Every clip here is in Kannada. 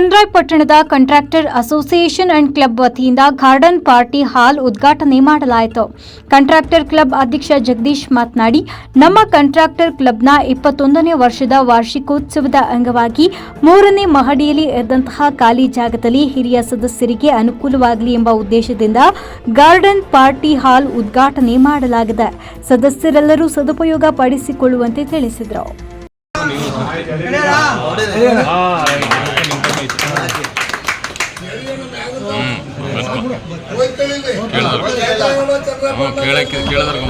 ಚಂದ್ರಾಯಪಟ್ಟಣದ ಕಾಂಟ್ರಾಕ್ಟರ್ ಅಸೋಸಿಯೇಷನ್ ಅಂಡ್ ಕ್ಲಬ್ ವತಿಯಿಂದ ಗಾರ್ಡನ್ ಪಾರ್ಟಿ ಹಾಲ್ ಉದ್ಘಾಟನೆ ಮಾಡಲಾಯಿತು. ಕಾಂಟ್ರಾಕ್ಟರ್ ಕ್ಲಬ್ ಅಧ್ಯಕ್ಷ ಜಗದೀಶ್ ಮಾತನಾಡಿ, ನಮ್ಮ ಕಾಂಟ್ರಾಕ್ಟರ್ ಕ್ಲಬ್ನ ಇಪ್ಪತ್ತೊಂದನೇ ವರ್ಷದ ವಾರ್ಷಿಕೋತ್ಸವದ ಅಂಗವಾಗಿ ಮೂರನೇ ಮಹಡಿಯಲ್ಲಿ ಇದ್ದಂತಹ ಖಾಲಿ ಜಾಗದಲ್ಲಿ ಹಿರಿಯ ಸದಸ್ಯರಿಗೆ ಅನುಕೂಲವಾಗಲಿ ಎಂಬ ಉದ್ದೇಶದಿಂದ ಗಾರ್ಡನ್ ಪಾರ್ಟಿ ಹಾಲ್ ಉದ್ಘಾಟನೆ ಮಾಡಲಾಗಿದೆ. ಸದಸ್ಯರೆಲ್ಲರೂ ಸದುಪಯೋಗ ಪಡಿಸಿಕೊಳ್ಳುವಂತೆ ತಿಳಿಸಿದರು. ಕೇಳಕ್ಕೆ ಕೇಳಿದ್ರೆ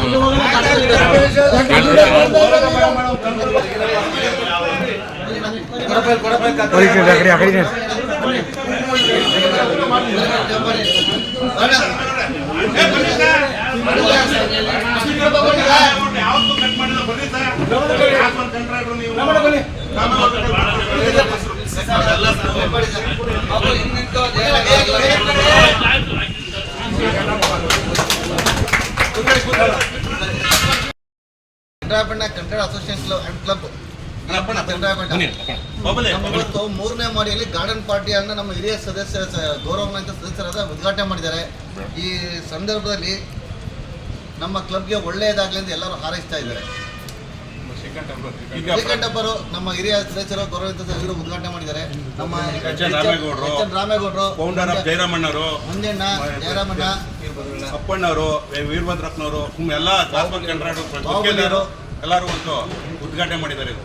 Chandrayapattana Kannada association and club ಇವತ್ತು ಮೂರನೇ ಮಾಡಿಯಲ್ಲಿ ಗಾರ್ಡನ್ ಪಾರ್ಟಿಯನ್ನು ನಮ್ಮ ಹಿರಿಯ ಸದಸ್ಯ ಗೌರವಾನ್ವಿತ ಸದಸ್ಯರಾದ ಉದ್ಘಾಟನೆ ಮಾಡಿದ್ದಾರೆ. ಈ ಸಂದರ್ಭದಲ್ಲಿ ನಮ್ಮ ಕ್ಲಬ್ಗೆ ಒಳ್ಳೆಯದಾಗಲಿ ಅಂತ ಎಲ್ಲರೂ ಹಾರೈಸ್ತಾ ಇದ್ದಾರೆ. ಶ್ರೀಕಂಠಪ್ಪರು ನಮ್ಮ ಹಿರಿಯ ಸದಸ್ಯರು ಗೌರವಿತ ಸದಸ್ಯರು ಉದ್ಘಾಟನೆ ಮಾಡಿದ್ದಾರೆ ನಮ್ಮ ಎಚ್ ಎನ್ ರಾಮೇಗೌಡ್ರು. ಫೌಂಡರ್ ಆಫ್ ಜಯರಾಮಣ್ಣವರು ಮಂಜಣ್ಣ ಜಯರಾಮಣ್ಣ ಅಪ್ಪಣ್ಣವರು ವೀರಭದ್ರಪ್ಪನವರು ಎಲ್ಲ ಜಾಸ್ಪರ್ ಕಂಡ್ರಾಡು ಬಾಹುಬಲಿಯವರು. ಎಲ್ಲರೂ ಒಂದು ಉದ್ಘಾಟನೆ ಮಾಡಿದ್ದಾರೆ ಇದು